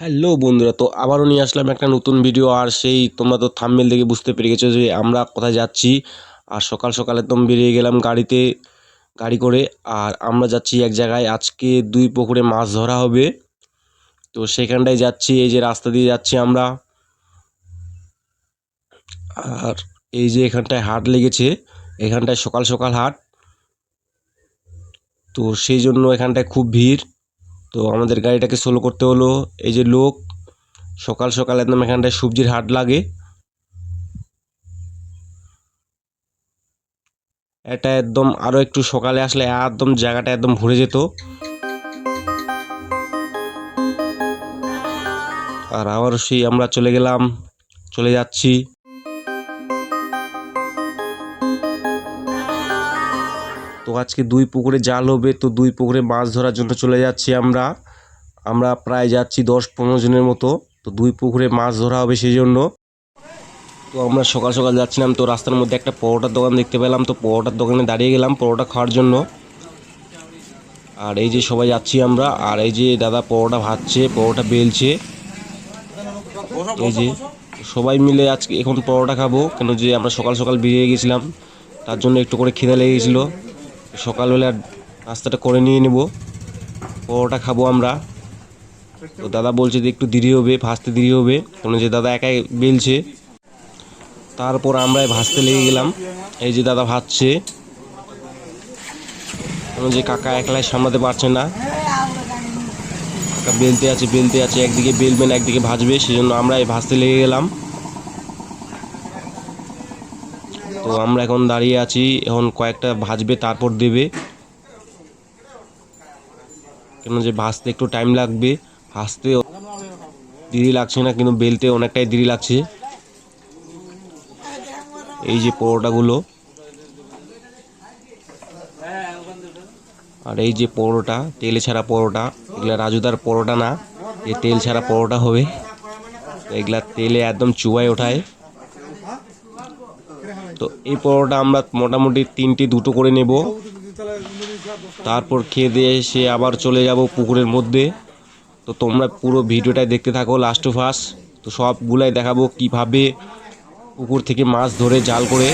Hello বন্ধুরা, তো আবারও নিয়ে আসলাম একটা নতুন ভিডিও আর সেই তোমরা তো থাম্বনেল দেখে বুঝতে পেরে গেছো যে আমরা কোথায় যাচ্ছি। আর সকাল সকাল একদম বেরিয়ে গেলাম গাড়িতে, গাড়ি করে, আর আমরা যাচ্ছি এক জায়গায়। আজকে দুই পুকুরে মাছ ধরা হবে। তো সেখানটায় যাচ্ছি, এই যে রাস্তা দিয়ে যাচ্ছি আমরা। আর এই যে এখানটায় হাট লেগেছে, এখানটায় সকাল সকাল হাট। তো সেই জন্য এখানটায় খুব ভিড়। তো আমাদের গাড়িটাকে সোলো করতে হলো। এই যে লোক, সকাল সকাল একদম এখানটায় সবজির হাট লাগে। এটা একদম আরও একটু সকালে আসলে একদম জায়গাটা একদম ভরে যেত। আর আবার সেই আমরা চলে গেলাম, চলে যাচ্ছি। আজকে দুই পুকুরে জাল হবে, তো দুই পুকুরে মাছ ধরার জন্য চলে যাচ্ছি আমরা। আমরা প্রায় যাচ্ছি দশ পনেরো জনের মতো, তো দুই পুকুরে মাছ ধরা হবে সেই জন্য তো আমরা সকাল সকাল যাচ্ছিলাম, তো রাস্তার মধ্যে একটা পরোটার দোকান দেখতে পেলাম, তো পরোটার দোকানে দাঁড়িয়ে গেলাম পরোটা খাওয়ার জন্য। আর এই যে সবাই যাচ্ছি আমরা, আর এই যে দাদা পরোটা ভাজছে, পরোটা বেলছে। এই যে সবাই মিলে আজকে এখন পরোটা খাব, কেন যে আমরা সকাল সকাল বেরিয়ে গেছিলাম, তার জন্য একটু করে খিদে লেগে গেছিল সকালবেলা নাস্তাটা করে নিয়ে নেব। পরোটা খাব আমরা। তো দাদা বলছে যে একটু দেরি হবে ভাজতে দেরি হবে। কারণ যে দাদা একাই বেলছে। তারপর আমরা ভাজতে লেগে গেলাম। এই যে দাদা কারণ যে কাকা একলাই সামলাতে পারছে না। কাকা বেলতে আছে বেলতে আছে, একদিকে বেলবেন, একদিকে ভাজবে সেই জন্য আমরা এই ভাজতে লেগে গেলাম তো আমরা এখন দাঁড়িয়ে আছি, এখন কয়েকটা ভাজবে, তারপর দেবে। কেন যে ভাজতে একটু টাইম লাগবে ভাজতে দেরি লাগছে না, কিন্তু বেলতে অনেকটাই দেরি লাগছে। এই যে পরোটাগুলো। আর এই যে পরোটা, তেলে ছাড়া পরোটা, এগুলা রাজুদার পরোটা না, এ তেল ছাড়া পরোটা হবে। এগুলা তেলে একদম চুয়ায় ওঠায়। তো এই পরোটা আমরা মোটামুটি তিনটি দুটো করে নেব। তারপর খেয়ে দিয়ে এসে আবার চলে যাব পুকুরের মধ্যে। তো তোমরা পুরো ভিডিওটাই দেখতে থাকো লাস্ট ফার্স্ট তো সবগুলাই দেখাবো কীভাবে পুকুর থেকে মাছ ধরে জাল করে।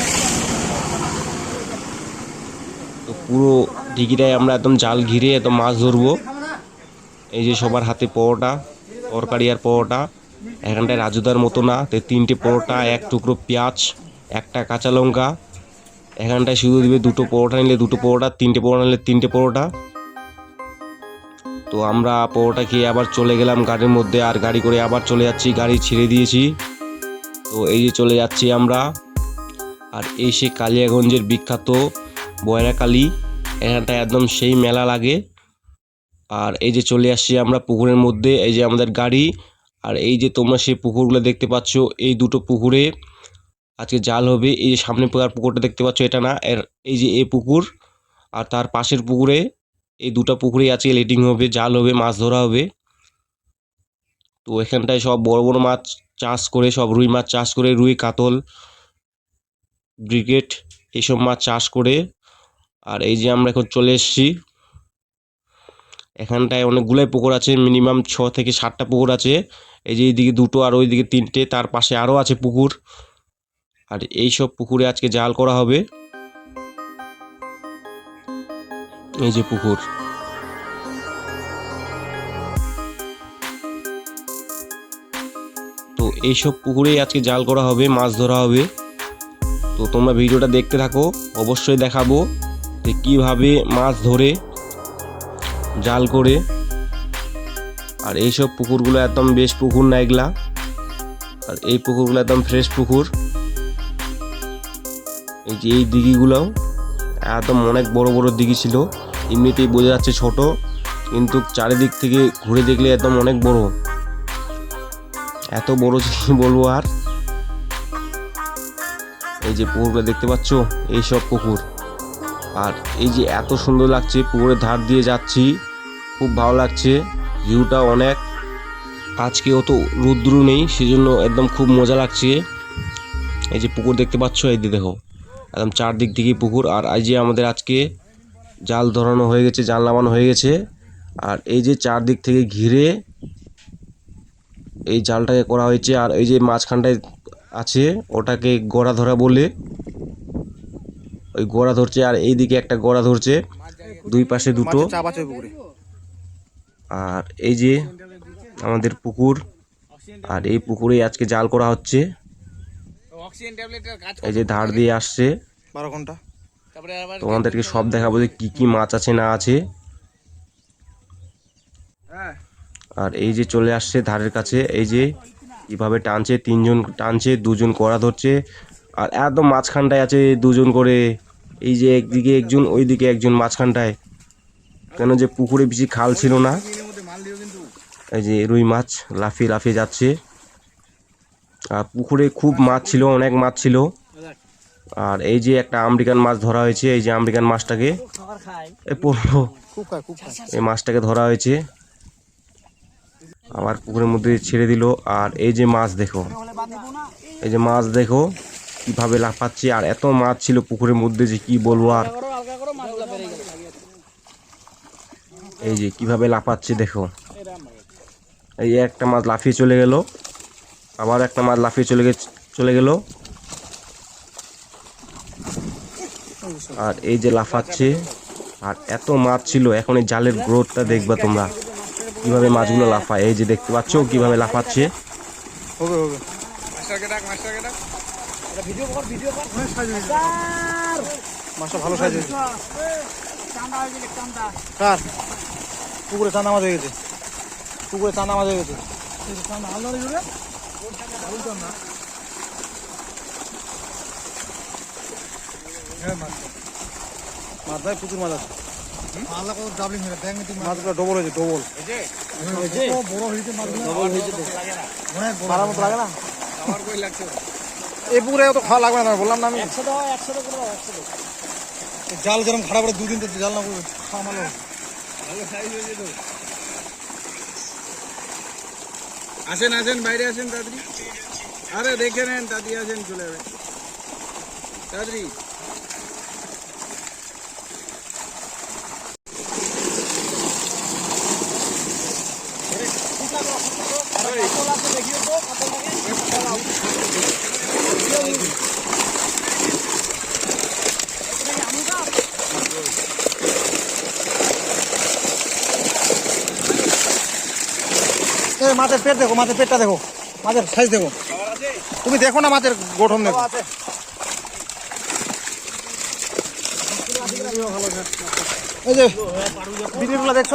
তো পুরো দিঘিটায় আমরা একদম জাল ঘিরে একদম মাছ ধরবো। এই যে সবার হাতে পরোটা, তরকারি আর পরোটা। এখানটায় রাজুদার মতো না, তো তিনটে পরোটা, এক টুকরো পেঁয়াজ একটা কাঁচা লঙ্কা, এখানটায় শুধু দিবে দুটো পরোটা নিলে দুটো পরোটা, তিনটে পরোটা নিলে তিনটে পরোটা। তো আমরা পরোটা খেয়ে আবার চলে গেলাম গাড়ির মধ্যে, আর গাড়ি করে আবার চলে যাচ্ছি, গাড়ি ছেড়ে দিয়েছি। তো এই যে চলে যাচ্ছি আমরা। আর এই সে কালিয়াগঞ্জের বিখ্যাত বয়রাকালী, এখানটায় একদম সেই মেলা লাগে। আর এই যে চলে আসছি আমরা পুকুরের মধ্যে, এই যে আমাদের গাড়ি। আর এই যে তোমরা সেই পুকুরগুলো দেখতে পাচ্ছ, এই দুটো পুকুরে আজকে জাল হবে, এই যে সামনে পুকুর পুকুরটা দেখতে পাচ্ছ, এটা না, এর, এই যে এ পুকুর, আর তার পাশের পুকুরে, এই দুটো পুকুরে আজকে লেটিং হবে, জাল হবে, মাছ ধরা হবে। তো এখানটায় সব বড় বড় মাছ চাষ করে, সব রুই মাছ চাষ করে, রুই, কাতল, ব্রিগেড এইসব মাছ চাষ করে, আর এই যে আমরা এখন চলে এসেছি। এখানটায় অনেকগুলোই পুকুর আছে, মিনিমাম ছ থেকে সাতটা পুকুর আছে। এই যে এইদিকে দুটো, আর ওইদিকে তিনটে, তার পাশে আরও আছে পুকুর। আর এই সব পুকুরে আজকে জাল করা হবে। এই যে পুকুর। তো এইসব পুকুরেই আজকে জাল করা হবে, মাছ ধরা হবে। তো তোমরা ভিডিওটা দেখতে থাকো, অবশ্যই দেখাবো যে কীভাবে মাছ ধরে, জাল করে। আর এইসব পুকুরগুলো একদম বেশ পুকুর না এগুলা। আর এই পুকুরগুলো একদম ফ্রেশ পুকুর। এই যে এই দিঘিগুলোও একদম অনেক বড় বড় দিঘি ছিল। এমনিতেই বোঝা যাচ্ছে ছোট, কিন্তু চারিদিক থেকে ঘুরে দেখলে একদম অনেক বড়। এত বড় কি বলব আর? এই যে পুকুরগুলো দেখতে পাচ্ছ, এই সব পুকুর। আর এই যে এত সুন্দর লাগছে, পুকুরের ধার দিয়ে যাচ্ছি, খুব ভালো লাগছে ভিউটা অনেক। আজকে অত রুদ্র নেই, সেজন্য একদম খুব মজা লাগছে। এই যে পুকুর দেখতে পাচ্ছ, এই দেখো। একদম চারদিক দিকে পুকুর। আর এই যে আমাদের আজকে জাল ধরানো হয়ে গেছে জাল নামানো হয়ে গেছে। আর এই যে চারদিক থেকে ঘিরে এই জালটাকে করা হয়েছে। আর এই যে মাঝখানটায় আছে ওটাকে গড়া ধরা বলে। ওই গড়া ধরছে আর এইদিকে একটা গড়া ধরছে দুই পাশে দুটো। আর এই যে আমাদের পুকুর আর এই পুকুরে আজকে জাল করা হচ্ছে। অক্সিজেন ট্যাবলেটের কাজ এই যে ধার দিয়ে আসছে। বারো ঘণ্টা। তারপরে আবার তোমাদেরকে সব দেখাবো যে কি কি মাছ আছে না আছে। হ্যাঁ। আর এই যে চলে আসছে ধারের কাছে এই যে কীভাবে টানছে তিনজন টানছে দুজন কড়া ধরছে আর একদম মাঝখানটায় আছে দুজন করে। এই যে একদিকে একজন ওইদিকে একজন মাঝখানটায়। কেন যে পুকুরে বেশি খাল ছিল না। এই যে রুই মাছ লাফিয়ে লাফিয়ে যাচ্ছে। আর পুকুরে খুব মাছ ছিল, অনেক মাছ ছিল। আর এই যে একটা আমেরিকান মাছ ধরা হয়েছে, এই যে আমেরিকান মাছটাকে পড়ল এই মাছটাকে ধরা হয়েছে। আবার পুকুরের মধ্যে ছেড়ে দিল। আর এই যে মাছ দেখো, এই যে মাছ দেখো, কীভাবে লাফাচ্ছে, আর এত মাছ ছিল পুকুরের মধ্যে যে কি বলব আর। এই যে কীভাবে লাফাচ্ছে দেখো। এই একটা মাছ লাফিয়ে চলে গেল। আবার একটা মাছ লাফিয়ে চলে চলে গেল। আর এই যে লাফাচ্ছে আর এত মাছ ছিল এখন এই জালের গ্রোথটা দেখবা তোমরা। কীভাবে মাছগুলো লাফায় এই যে দেখতে পাচ্ছ কীভাবে লাফাচ্ছে। হবে হবে। মাস্টারকে ডাক মাস্টারকে ডাক। মাছটা ভালো সাইজ হয়েছে। কার? পুকুরে চান্দা মাছ হয়ে গেছে। পুকুরে চান্দা মাছ হয়ে গেছে। মাছ ভাই প্রচুর মাছ আছে। মাছগুলো ডবল হয়েছে ডবল মারার মতো লাগে না? আমার কই লাগছে? এই পুকুরে অত খাওয়া লাগবে না বললাম না আমি। জাল যেরকম খারাপ করে দুদিন তো জাল না করবে খাওয়া ভালো ভালো সাইজ হয়েছে তো। আসেন আসেন বাইরে আসেন দাদি আরে দেখে নেন দাদি আসেন চলে যাবে তাড়াতাড়ি এই মাছের পেট দেখো মাছের পেটটা দেখো মাছের সাইজ দেখো তুমি দেখো না মাছের গঠন দেখো এই যে ভিডিওগুলো দেখছ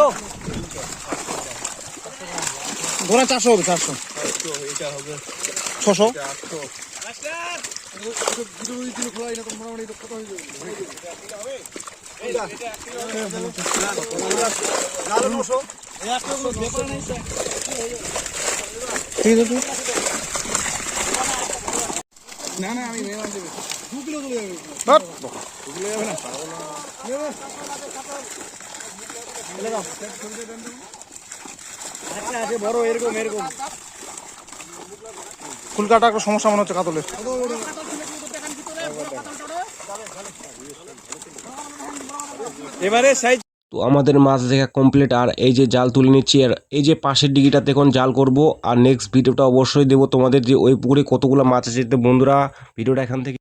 ধরা চারশো হবে চারশো ছশো ঠিক আছে না না আমি মেহমান দেবে বাট। ফুল কাটা একটা সমস্যা মনে হচ্ছে কাতলে এবারে সাইজ তো আমাদের মাছ দেখা কমপ্লিট আর এই যে জাল তুলে নিচ্ছি, আর এই যে পাশের ডিগিটাতে এখন জাল করব। আর নেক্সট ভিডিওটা অবশ্যই দেবো তোমাদের যে ওই পুকুরে কতগুলো মাছ আছে। তো বন্ধুরা, ভিডিওটা এখান থেকে